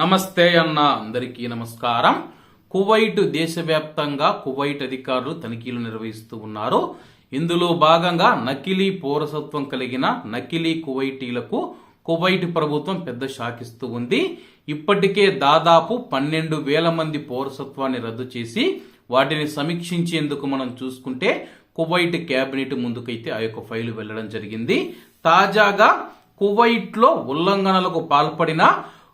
నమస్తే అన్న అందరికీ నమస్కారం. కువైట్ దేశవ్యాప్తంగా కువైట్ అధికారులు తనిఖీలు నిర్వహిస్తూ ఉన్నారు. ఇందులో భాగంగా నకిలీ పౌరసత్వం కలిగిన నకిలీ కువైటీలకు కువైట్ ప్రభుత్వం పెద్ద షాకిస్తూ ఉంది. ఇప్పటికే దాదాపు పన్నెండు వేల మంది పౌరసత్వాన్ని రద్దు చేసి వాటిని సమీక్షించేందుకు మనం చూసుకుంటే కువైట్ కేబినెట్ ముందుకైతే ఆ యొక్క ఫైలు వెళ్ళడం జరిగింది. తాజాగా కువైట్లో ఉల్లంఘనలకు పాల్పడిన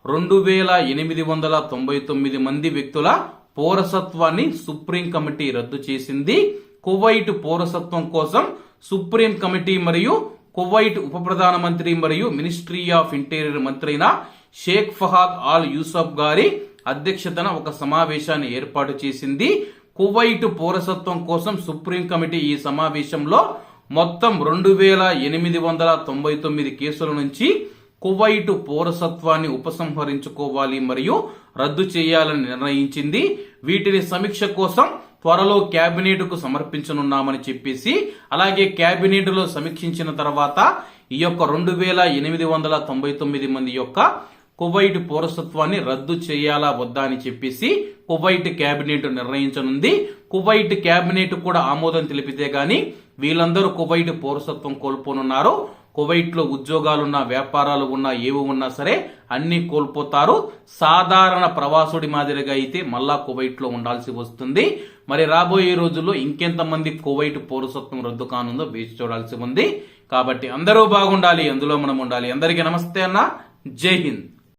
రెండు వేల ఎనిమిది వందల తొంభై తొమ్మిది మంది వ్యక్తుల పౌరసత్వాన్ని సుప్రీం కమిటీ రద్దు చేసింది. కువైట్ పౌరసత్వం కోసం సుప్రీం కమిటీ మరియు కువైట్ ఉప ప్రధానమంత్రి మరియు మినిస్ట్రీ ఆఫ్ ఇంటీరియర్ మంత్రి అయిన షేక్ ఫహాద్ ఆల్ యూసఫ్ గారి అధ్యక్షతన ఒక సమావేశాన్ని ఏర్పాటు చేసింది. కువైట్ పౌరసత్వం కోసం సుప్రీం కమిటీ ఈ సమావేశంలో మొత్తం రెండు వేల ఎనిమిది వందల తొంభై తొమ్మిది కేసుల నుంచి కువైట్ పౌరసత్వాన్ని ఉపసంహరించుకోవాలి మరియు రద్దు చేయాలని నిర్ణయించింది. వీటిని సమీక్ష కోసం త్వరలో కేబినెట్కు సమర్పించనున్నామని చెప్పేసి అలాగే కేబినెట్లో సమీక్షించిన తర్వాత ఈ యొక్క రెండు వేల ఎనిమిది వందల తొంభై తొమ్మిది మంది యొక్క కువైట్ పౌరసత్వాన్ని రద్దు చేయాలా వద్దా అని చెప్పేసి కువైట్ కేబినెట్ నిర్ణయించనుంది. కువైట్ కేబినెట్ కూడా ఆమోదం తెలిపితే గాని వీళ్ళందరూ కువైట్ పౌరసత్వం కోల్పోనున్నారు. కువైట్లో ఉద్యోగాలున్న ఉద్యోగాలున్నా వ్యాపారాలు ఉన్నా ఏవి ఉన్నా సరే అన్నీ కోల్పోతారు. సాధారణ ప్రవాసుడి మాదిరిగా అయితే మళ్ళా కువైట్లో ఉండాల్సి వస్తుంది. మరి రాబోయే రోజుల్లో ఇంకెంతమంది కువైట్ పౌరసత్వం రద్దు కానుందో వేచి చూడాల్సి ఉంది. కాబట్టి అందరూ బాగుండాలి అందులో మనం ఉండాలి. అందరికీ నమస్తే అన్న. జై హింద్.